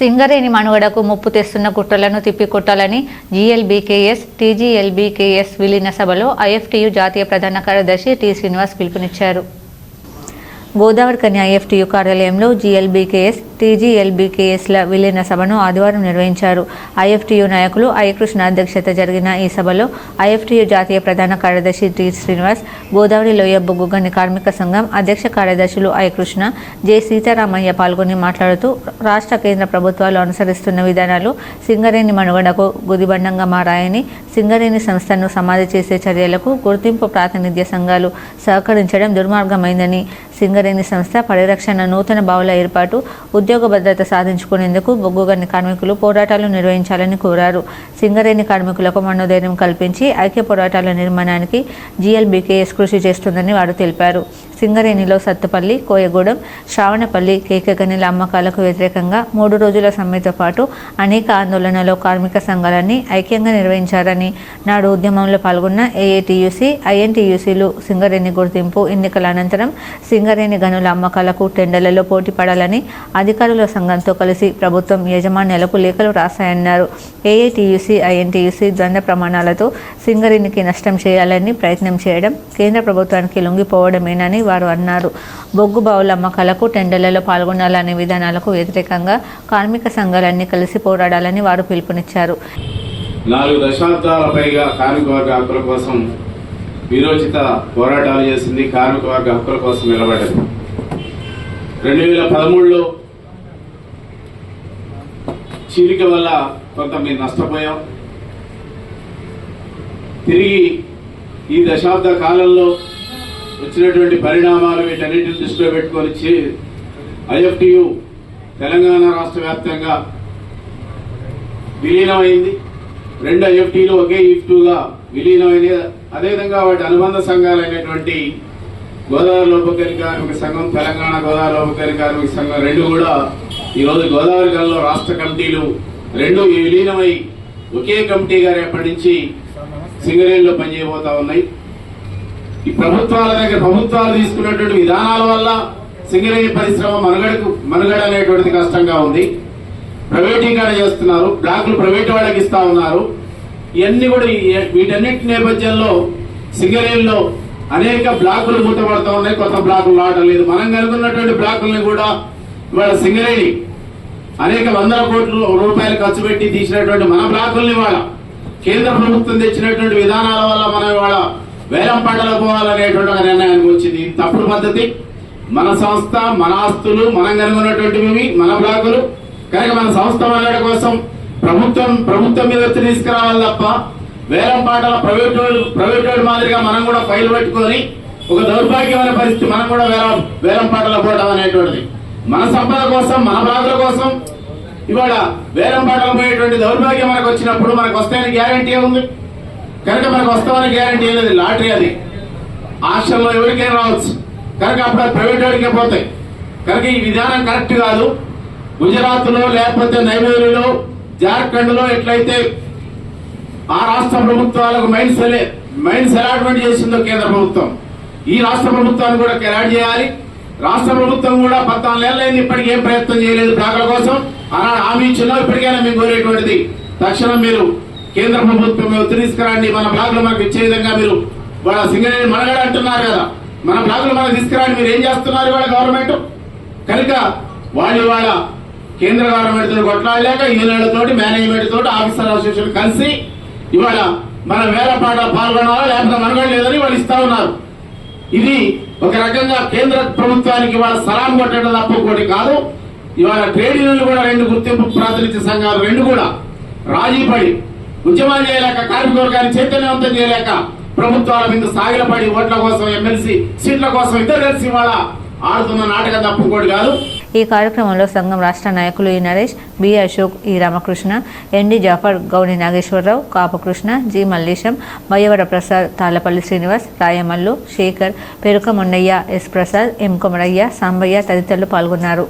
సింగరేణి మనుగడకు ముప్పు తెస్తున్న కుట్రలను తిప్పికొట్టాలని జీఎల్బీకేఎస్ టీజీఎల్బీకేఎస్ విలీన సభలో ఐఎఫ్టీయు జాతీయ ప్రధాన కార్యదర్శి టి శ్రీనివాస్ పిలుపునిచ్చారు. గోదావరి కన్యా ఐఎఫ్టీయు కార్యాలయంలో జీఎల్బీకేఎస్ టీజీఎల్బీకేఎస్ల విలీన సభను ఆదివారం నిర్వహించారు. ఐఎఫ్టీయు నాయకులు అయ్యకృష్ణ అధ్యక్షత జరిగిన ఈ సభలో ఐఎఫ్టీయు జాతీయ ప్రధాన కార్యదర్శి టి. శ్రీనివాస్ గోదావరి లోయ బొగ్గుగని కార్మిక సంఘం అధ్యక్ష కార్యదర్శులు అయ్యకృష్ణ జె. సీతారామయ్య పాల్గొని మాట్లాడుతూ రాష్ట్ర కేంద్ర ప్రభుత్వాలు అనుసరిస్తున్న విధానాలు సింగరేణి మనుగడకు గుదిబండంగా మారాయని సింగరేణి సంస్థను సమాధి చేసే చర్యలకు గుర్తింపు ప్రాతినిధ్య సంఘాలు సహకరించడం దుర్మార్గమైందని సింగరేణి సంస్థ పరిరక్షణ నూతన బావుల ఏర్పాటు ఉద్యోగ భద్రత సాధించుకునేందుకు బొగ్గుగని కార్మికులు పోరాటాలు నిర్వహించాలని కోరారు. సింగరేణి కార్మికులకు మనోధైర్యం కల్పించి ఐక్య పోరాటాల నిర్మాణానికి జీఎల్బీకేఎస్ కృషి చేస్తుందని వారు తెలిపారు. సింగరేణిలో సత్తుపల్లి కోయగూడెం శ్రావణపల్లి కేకగనిల అమ్మకాలకు వ్యతిరేకంగా మూడు రోజుల సమ్మెతో పాటు అనేక ఆందోళనలో కార్మిక సంఘాలన్నీ ఐక్యంగా నిర్వహించారని నాడు ఉద్యమంలో పాల్గొన్న ఏఏటీయూసీ ఐఎన్టీయూసీలు సింగరేణి గుర్తింపు ఎన్నికల అనంతరం సింగరేణి గనుల అమ్మకాలకు టెండర్లలో పోటీ పడాలని అధిక అధికారుల సంఘంతో కలిసి ప్రభుత్వం యజమాన్యాలకు లేఖలు రాశాయన్నారు. ఏఐటీయూసీ ఐఎన్టీయూసీ ద్వంద్వ ప్రమాణాలతో సింగరేణికి నష్టం చేయాలని ప్రయత్నం చేయడం కేంద్ర ప్రభుత్వానికి లొంగిపోవడమేనని వారు అన్నారు. బొగ్గు బావుల అమ్మకాలకు టెండర్లలో పాల్గొనాలనే విధానాలకు వ్యతిరేకంగా కార్మిక సంఘాలన్నీ కలిసి పోరాడాలని వారు పిలుపునిచ్చారు. నాలుగు దశాబ్దాల పైగా కార్మిక వర్గ హక్కుల కోసం విరోచిత పోరాటాలు చేసింది కార్మిక వర్గ హక్కుల కోసం నిలబడింది రెండు వేల పదమూడులో చీలిక వల్ల కొంత మేము నష్టపోయాం. తిరిగి ఈ దశాబ్ద కాలంలో వచ్చినటువంటి పరిణామాలు వీటన్నిటిని దృష్టిలో పెట్టుకొని ఐఎఫ్టియు తెలంగాణ రాష్ట్ర వ్యాప్తంగా విలీనమైంది. రెండు ఐఎఫ్టీలు ఒకే ఇఫ్టూగా విలీనమైనది అదేవిధంగా వాటి అనుబంధ సంఘాలైనటువంటి గోదావరి లోపకరి కార్మిక సంఘం తెలంగాణ గోదావరి లోపకరి కార్మిక సంఘం రెండు కూడా ఈరోజు గోదావరి జిల్లాలో రాష్ట్ర కమిటీలు రెండు విలీనమై ఒకే కమిటీగా రేపటి నుంచి సింగరేణిలో పనిచేయబోతా ఉన్నాయి. ఈ ప్రభుత్వాల దగ్గర ప్రభుత్వాలు తీసుకున్నటువంటి విధానాల వల్ల సింగరేణి పరిశ్రమ మనుగడకు మనుగడ అనేటువంటిది కష్టంగా ఉంది. ప్రైవేటీకరణ చేస్తున్నారు. బ్లాక్లు ప్రైవేట్ వాళ్ళకి ఇస్తా ఉన్నారు. ఇవన్నీ కూడా వీటన్నిటి నేపథ్యంలో సింగరేణిలో అనేక బ్లాకులు మూతపడుతూ ఉన్నాయి. కొత్త బ్లాకులు రావడం లేదు. మనం కనుగొన్నటువంటి బ్లాకుల్ని కూడా ఇవాళ సింగరేణి అనేక వందల కోట్ల రూపాయలు ఖర్చు పెట్టి తీసినటువంటి మన బ్లాకుల్ని ఇవాళ కేంద్ర ప్రభుత్వం తెచ్చినటువంటి విధానాల వల్ల మనం ఇవాళ వేలం పంటలు పోవాలనేటువంటి ఒక నిర్ణయానికి వచ్చింది. తప్పుడు పద్ధతి. మన సంస్థ మన ఆస్తులు మనం కనుగొన్నటువంటివి మన బ్లాకులు. కనుక మన సంస్థ వాళ్ళ కోసం ప్రభుత్వం ప్రభుత్వం మీద వచ్చి తీసుకురావాలి తప్ప వేలం పాటల ప్రైవేట్ ప్రైవేట్ మాదిరిగా మనం కూడా ఫైల్ పెట్టుకొని ఒక దౌర్భాగ్యమైన పరిస్థితి మనం కూడా వేలం వేలం పాటలు పోవడం అనేటువంటిది. మన సంపద కోసం మన బాధల కోసం ఇవాళ వేలం పాటలు పోయేటువంటి దౌర్భాగ్యం మనకు వచ్చినప్పుడు మనకు వస్తాయని గ్యారంటీ ఉంది కనుక మనకు వస్తామని గ్యారంటీ లేదు లాటరీ అది. ఆశల్లో ఎవరికైనా రావచ్చు. కనుక అప్పుడు ప్రైవేట్ వాడికే పోతాయి. కనుక ఈ విధానం కరెక్ట్ కాదు. గుజరాత్లో లేకపోతే నైవేలిలో జార్ఖండ్లో ఎట్లయితే ఆ రాష్ట్ర ప్రభుత్వాలకు మైండ్స్ మైండ్స్ అలాట్మెంట్ చేసిందో కేంద్ర ప్రభుత్వం ఈ రాష్ట్ర ప్రభుత్వాన్ని కూడా ఎలాట్ చేయాలి. రాష్ట్ర ప్రభుత్వం కూడా పద్నాలుగు నెలలైంది ఇప్పటికీ ఏం ప్రయత్నం చేయలేదు. బ్లాకుల కోసం ఆనాడు హామీ ఇచ్చినా ఇప్పటికైనా మేము కోరేటువంటిది. తక్షణం మీరు కేంద్ర ప్రభుత్వం మీద తీసుకురండి. మన బ్లాగులు మనకు ఇచ్చే విధంగా మీరు వాళ్ళ సింగరేణి మనగడ అంటున్నారు కదా. మన బ్లాగులు మనకు తీసుకురాండి. మీరు ఏం చేస్తున్నారు ఇవాళ గవర్నమెంట్? కనుక వాళ్ళు ఇవాళ కేంద్ర గవర్నమెంట్ తోటి కొట్లాడలేక యూనియన్లతోటి మేనేజ్మెంట్ తోటి ఆఫీసర్ అసోసియేషన్ కలిసి ఇవాళ మన వేరే పాట పాల్గొనాలా లేకపోతే మనగడ లేదని వాళ్ళు ఇస్తా ఉన్నారు. ఇది ఒక రకంగా కేంద్ర ప్రభుత్వానికి వాళ్ళ సలాం కొట్టడం తప్ప కాదు. ఇవాళ ట్రేడ్ యూనియన్లు కూడా రెండు గుర్తింపు ప్రాతినిధ్య సంఘాలు రెండు కూడా రాజీ పడి ఉద్యమాలు చేయలేక కార్మిక వర్గాన్ని చైతన్యవంతం చేయలేక ప్రభుత్వాల మీద సాగిలపడి ఓట్ల కోసం ఎమ్మెల్సీ సీట్ల కోసం ఇద్దరు కలిసి ఇవాళ ఆడుతున్న నాటకం తప్ప కాదు. ఈ కార్యక్రమంలో సంఘం రాష్ట్ర నాయకులు ఈ Naresh B Ashok E Ramakrishna ND Jafar Gouni Nageswararao Kapakrishna G Mallesham Mayyavara Prasad Tallapalli Srinivas Rayamallu Shekar Peruka Mondaiah S Prasad M Komaraiah Sambaiah తదితరులు పాల్గొన్నారు.